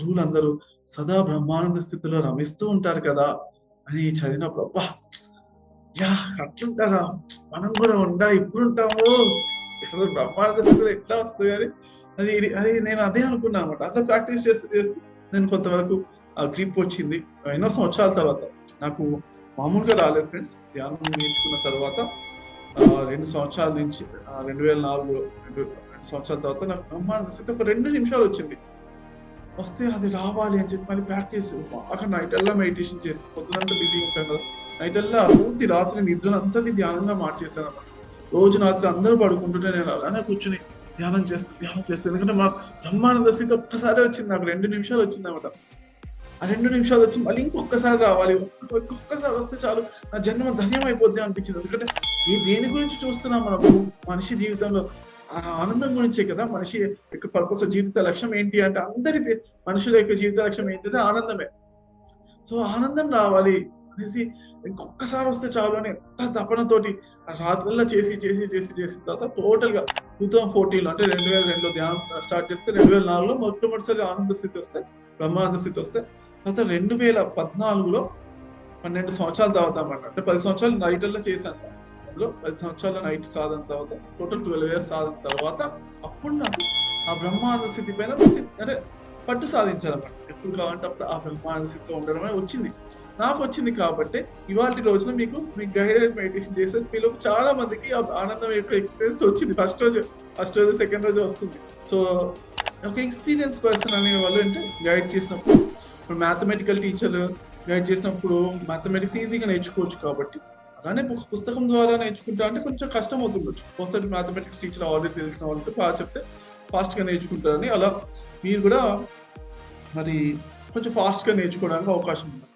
గురువులందరూ సదా బ్రహ్మానంద స్థితిలో రమిస్తూ ఉంటారు కదా అని చదివినప్పుడు అబ్బా! యా అట్లుంటారా? మనం కూడా ఉండా ఇప్పుడు ఉంటాము అసలు బ్రహ్మానంద స్థితిలో ఎట్లా వస్తుంది అని? అది అది నేను అదే అనుకున్నాను అనమాట అట్లా ప్రాక్టీస్ చేస్తూ చేస్తూ నేను కొంతవరకు ఆ గ్రిప్ వచ్చింది. ఎన్నో సంవత్సరాల తర్వాత. నాకు మామూలుగా రాలేదు ఫ్రెండ్స్. ధ్యానం నేర్చుకున్న తర్వాత రెండు సంవత్సరాల నుంచి రెండు వేల నాలుగు రెండు రెండు సంవత్సరాల తర్వాత నాకు బ్రహ్మానంద స్థితి ఒక రెండు నిమిషాలు వచ్చింది. వస్తే అది రావాలి అని చెప్పి మళ్ళీ ప్రాక్టీస్ అక్కడ నైట్ అల్లా మెడిటేషన్ చేసి పొద్దునంతా బిజీ ఉంటాను. కదా నైట్ అల్లా పూర్తి రాత్రి నిద్రనంతటి ధ్యానంగా మార్చేసాను అన్నమాట రోజు రాత్రి అందరూ పడుకుంటుంటే నేను అలానే కూర్చుని ధ్యానం చేస్తూ ధ్యానం చేస్తూ. ఎందుకంటే మా బ్రహ్మానంద స్థితి ఒక్కసారి వచ్చింది నాకు రెండు నిమిషాలు వచ్చింది అనమాట ఆ రెండు నిమిషాలు వచ్చి మళ్ళీ ఇంకొకసారి రావాలి. ఇంకొకసారి వస్తే చాలు. నా జన్మ ధన్యం అయిపోద్ది అనిపించింది. ఎందుకంటే ఈ దేని గురించి చూస్తున్నాం మనకు మనిషి జీవితంలో ఆనందం గురించే కదా? మనిషి యొక్క పర్పస్ జీవిత లక్ష్యం ఏంటి అంటే అందరి మనుషుల యొక్క జీవిత లక్ష్యం ఏంటంటే ఆనందమే. సో ఆనందం రావాలి అనేసి ఇంకొకసారి వస్తే చాలు అని ఎంత తపనతోటి ఆ రాత్రుల్లో చేసి చేసి చేసి చేసిన తర్వాత టోటల్గా టూ థౌసండ్ ఫోర్టీన్ అంటే రెండు వేల రెండులో ధ్యానం స్టార్ట్ చేస్తే రెండు వేల నాలుగులో మొట్టమొదటిసారి ఆనంద స్థితి వస్తే బ్రహ్మానంద స్థితి వస్తే తర్వాత రెండు వేల పద్నాలుగులో పన్నెండు సంవత్సరాల తర్వాత అన్నమాట. అంటే పది సంవత్సరాలు నైట్లో చేశాను. లో పది సంవత్సరాల నైట్ సాధన తర్వాత టోటల్ ట్వెల్వ్ ఇయర్స్ సాధన తర్వాత అప్పుడు నాకు ఆ బ్రహ్మానంద స్థితి పైన అంటే పట్టు సాధించాలన్నమాట. ఎప్పుడు కావాలంటే అప్పుడు ఆ బ్రహ్మానంద స్థితిలో ఉండడం అనేది వచ్చింది. నాకు వచ్చింది కాబట్టి ఇవాళ రోజున మీకు మీకు గైడెడ్ మెడిటేషన్ చేస్తే మీలో చాలా మందికి ఆ ఆనందం యొక్క ఎక్స్పీరియన్స్ వచ్చింది. ఫస్ట్ రోజు ఫస్ట్ రోజు సెకండ్ రోజు వస్తుంది. సో ఒక ఎక్స్పీరియన్స్ పర్సన్ అనే వాళ్ళు అంటే గైడ్ చేసినప్పుడు ఇప్పుడు మ్యాథమెటికల్ టీచర్ గైడ్ చేసినప్పుడు మ్యాథమెటిక్స్ ఈజీగా నేర్చుకోవచ్చు కాబట్టి అలానే ఒక పుస్తకం ద్వారా నేర్చుకుంటా అంటే కొంచెం కష్టం అవుతుండొచ్చు ఒకసారి మ్యాథమెటిక్స్ టీచర్ ఆల్రెడీ తెలిసిన వాళ్ళతో బాగా చెప్తే ఫాస్ట్గా నేర్చుకుంటారని అలా మీరు కూడా మరి కొంచెం ఫాస్ట్గా నేర్చుకోవడానికి అవకాశం ఉంది.